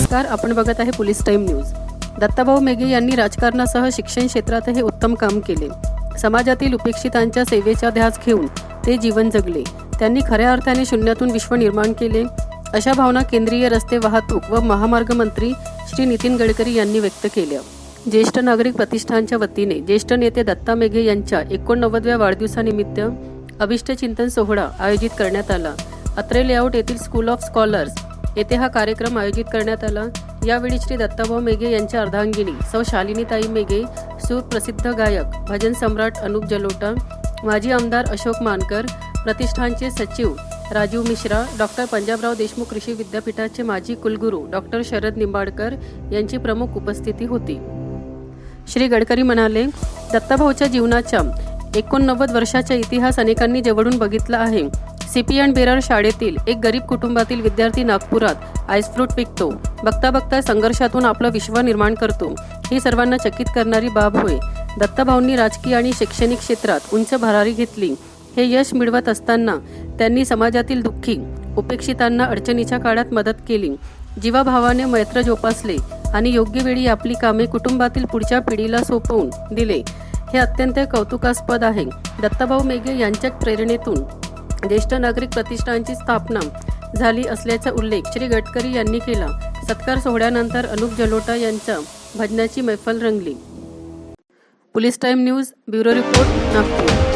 नमस्कार आपण बघत आहे police time news. Dattabhau Meghe यांनी राजकारणासह शिक्षण क्षेत्रातही उत्तम काम केले. समाजातील उपेक्षितांच्या सेवेचा ध्यास घेऊन ते जीवन जगले. त्यांनी खऱ्या अर्थाने शून्यातून विश्व निर्माण केले. अशा भावना केंद्रीय रस्ते वाहतूक व महामार्ग मंत्री श्री नितीन गडकरी यांनी व्यक्त केल्या. ज्येष्ठ नागरिक प्रतिष्ठानच्या वतीने ज्येष्ठ नेते दत्ता मेघे यांच्या एकोणनव्वदव्या वाढदिवसानिमित्त अभिष्ट चिंतन सोहळा आयोजित करण्यात आला. अत्रे लेआउट येथील स्कूल ऑफ स्कॉलर्स येथे हा कार्यक्रम आयोजित करण्यात आला. यावेळी श्री दत्ताभाऊ मेघे यांच्या अर्धांगिनी सौ शालिनीताई मेघे सुप्रसिद्ध गायक भजन सम्राट अनुप जलोटा माजी आमदार अशोक मानकर प्रतिष्ठानचे सचिव राजीव मिश्रा डॉक्टर पंजाबराव देशमुख कृषी विद्यापीठाचे माजी कुलगुरू डॉक्टर शरद निंबाडकर यांची प्रमुख उपस्थिती होती. श्री गडकरी म्हणाले दत्ताभाऊच्या जीवनाच्या एकोणनव्वद वर्षाचा इतिहास अनेकांनी जवळून बघितला आहे सीपी अँड बेरर शाळेतील एक गरीब कुटुंबातील विद्यार्थी नागपुरात आईसफ्रूट पिकतो. बघता बघता संघर्षातून आपलं विश्व निर्माण करतो. ही सर्वांना चकित करणारी बाब होय. दत्ताभाऊंनी राजकीय आणि शैक्षणिक क्षेत्रात उंच भरारी घेतली. हे यश मिळवत असताना त्यांनी समाजातील दुःखी उपेक्षितांना अडचणीच्या काळात मदत केली. जीवाभावाने मैत्र जोपासले आणि योग्य वेळी आपली कामे कुटुंबातील पुढच्या पिढीला सोपवून दिले. हे अत्यंत कौतुकास्पद आहे. दत्ताभाऊ मेघे यांच्या प्रेरणेतून. ज्येष्ठ नागरिक प्रतिष्ठानची स्थापना झाली असल्याचा उल्लेख श्री गडकरी यांनी केला. सत्कार सोहळ्यानंतर अनुप जलोटा यांच्या भजनाची मैफल रंगली. Police time news bureau report Nagpur.